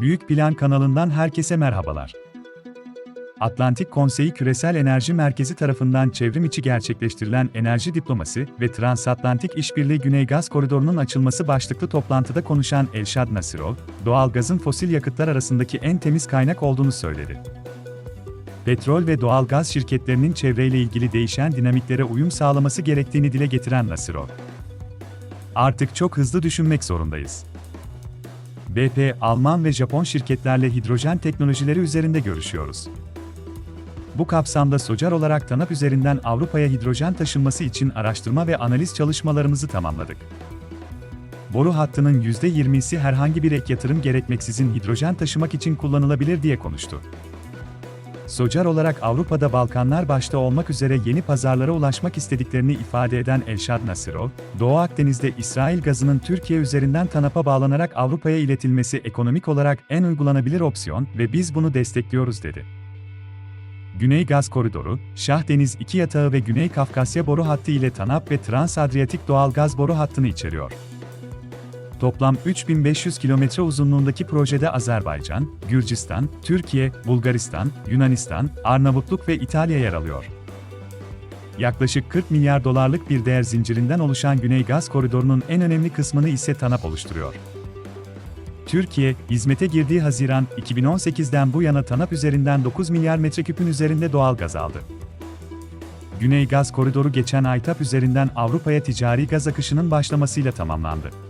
Büyük Plan kanalından herkese merhabalar. Atlantik Konseyi Küresel Enerji Merkezi tarafından çevrim içi gerçekleştirilen enerji diplomasi ve Transatlantik İşbirliği Güney Gaz Koridoru'nun açılması başlıklı toplantıda konuşan Elşad Nasirov, doğal gazın fosil yakıtlar arasındaki en temiz kaynak olduğunu söyledi. Petrol ve doğal gaz şirketlerinin çevreyle ilgili değişen dinamiklere uyum sağlaması gerektiğini dile getiren Nasirov, Artık çok hızlı düşünmek zorundayız. BP, Alman ve Japon şirketlerle hidrojen teknolojileri üzerinde görüşüyoruz. Bu kapsamda SOCAR olarak TANAP üzerinden Avrupa'ya hidrojen taşınması için araştırma ve analiz çalışmalarımızı tamamladık. Boru hattının %20'si herhangi bir ek yatırım gerekmeksizin hidrojen taşımak için kullanılabilir diye konuştu. SOCAR olarak Avrupa'da Balkanlar başta olmak üzere yeni pazarlara ulaşmak istediklerini ifade eden Elşad Nasirov, Doğu Akdeniz'de İsrail gazının Türkiye üzerinden TANAP'a bağlanarak Avrupa'ya iletilmesi ekonomik olarak en uygulanabilir opsiyon ve biz bunu destekliyoruz dedi. Güney Gaz Koridoru, Şah Deniz 2 yatağı ve Güney Kafkasya boru hattı ile TANAP ve Trans-Adriyatik doğal gaz boru hattını içeriyor. Toplam 3500 kilometre uzunluğundaki projede Azerbaycan, Gürcistan, Türkiye, Bulgaristan, Yunanistan, Arnavutluk ve İtalya yer alıyor. Yaklaşık 40 milyar dolarlık bir değer zincirinden oluşan Güney Gaz Koridoru'nun en önemli kısmını ise TANAP oluşturuyor. Türkiye, hizmete girdiği Haziran 2018'den bu yana TANAP üzerinden 9 milyar metreküpün üzerinde doğal gaz aldı. Güney Gaz Koridoru geçen ay TAP üzerinden Avrupa'ya ticari gaz akışının başlamasıyla tamamlandı.